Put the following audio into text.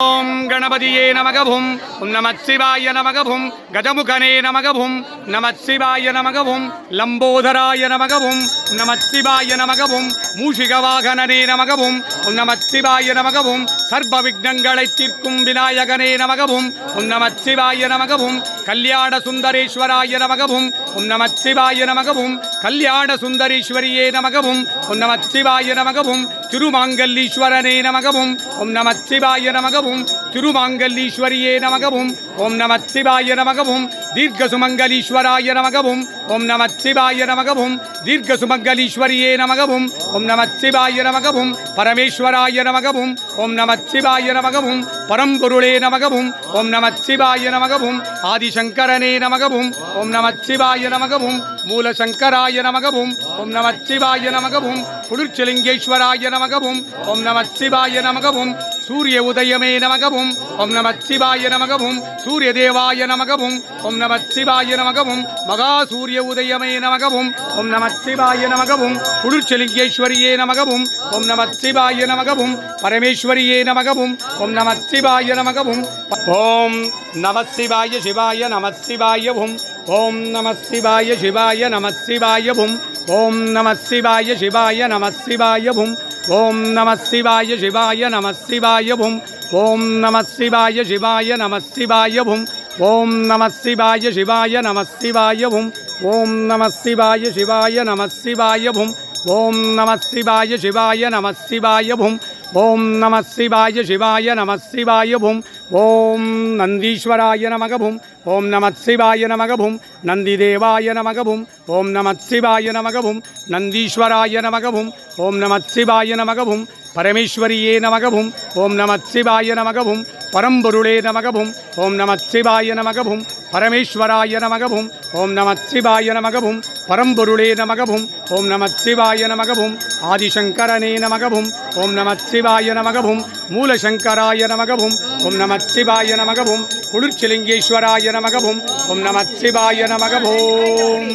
ஓம் கணபதியே நமகவும் நமச்சிவாய நமகவும் கஜமுகனே நமகவும் நமச்சிவாய நமகவும் லம்போதராய நமகவும் நமச்சிவாய நமகவும் மூஷிகவாகனே நமகவும் நமச்சிவாய நமகவும் சர்வ விக்னங்களை தீர்க்கும் விநாயகனே நமகவும் நமச்சிவாய நமகவும் கல்யாண சுந்தரேஸ்வராய நமகவும் நமச்சிவாய நமகவும் கல்யாண சுந்தரீஸ்வரியே நமகவும் நமச்சிவாய நமகவும் திருமாங்கல்லீஸ்வரனே நமகவும். ஓம் நம சிவாய நமகவும். திருமாங்கல்லீஸ்வரியே நமகவும். ஓம் நம சிவாய நமகவும். தீர்க்க சுமங்கலீஸ்வராய நமகவும். ஓம் நம சிவாய நமகவும். தீர்க்க சுமங்கலீஸ்வரியே நமகவும். ஓம் நம சிவாய நமகவும். பரமேஸ்வராய நமகவும். ஓம் நம சிவாய நமகவும். பரம்பொருளே நமகவும். ஓம் நம சிவாய நமகவும். ஆதிசங்கரனே நமகவும். ஓம் நம சிவாய நமகவும். மூலசங்கராய நமகவும். ஓம் நம சிவாய நமகவும். குளிர்ச்சலிங்கேஸ்வராய நமகவும் ஓம் நம சிவாய நமகவும் சூரிய உதயமே நமகவும் ஓம் நம சிவாய நமகவும் சூரிய தேவாய நமகவும் ஓம் நம சிவாய நமகவும் மகா சூரிய உதயமே நமகவும் ஓம் நம சிவாய நமகவும் குளிர்ச்சலிங்கேஸ்வரியே நமகவும் ஓம் நம சிவாய நமகவும் பரமேஸ்வரியே நமகவும் ஓம் நம சிவாய நமகவும் ஓம் நம சிவாய சிவாய நம சிவாய பும் ஓம் நம சிவாய சிவாய நம சிவாய பும் ஓம் நம சிவாய சிவாய நம சிவாய பும் ஓம் நம சிவாய சிவாய நம சிவாய பும் ஓம் நம சிவாய சிவாய நம சிவாய பும் ஓம் நம சிவாய சிவாய நம சிவாய பும் ஓம் நம சிவாய சிவாய நம சிவாய பும் ஓம் நம சிவாய சிவாய நம சிவாய பும் ஓம் நம சிவாய சிவாய நம சிவாய பும் ஓம் நந்தீஸ்வராய நமகவும் ஓம் நமத் சிவாய நமகவும் நந்திதேவாய நமகவும் ஓம் நமத் சிவாய நமகவும் நந்தீஸ்வராய நமகவும் ஓம் நமத் சிவாய நமகவும் பரமேஸ்வரியே நமகவும் ஓம் நமத் சிவாய நமகவும் பரம்பொருளே நமகவும் ஓம் நமத் சிவாய நமகவும் பரமேஸ்வராய நமகவும் ஓம் நம சிவாய நமகவும் பரம்பொருளே நமகவும் ஓம் நம சிவாய நமகவும் ஆதிசங்கரனே நமகவும் ஓம் நம சிவாய நமகவும் மூலசங்கராய நமகவும் ஓம் நம சிவாய நமகவும் குளிர்ச்சிலிங்கேஸ்வராய நமகவும் ஓம் நம சிவாய நமகவும்.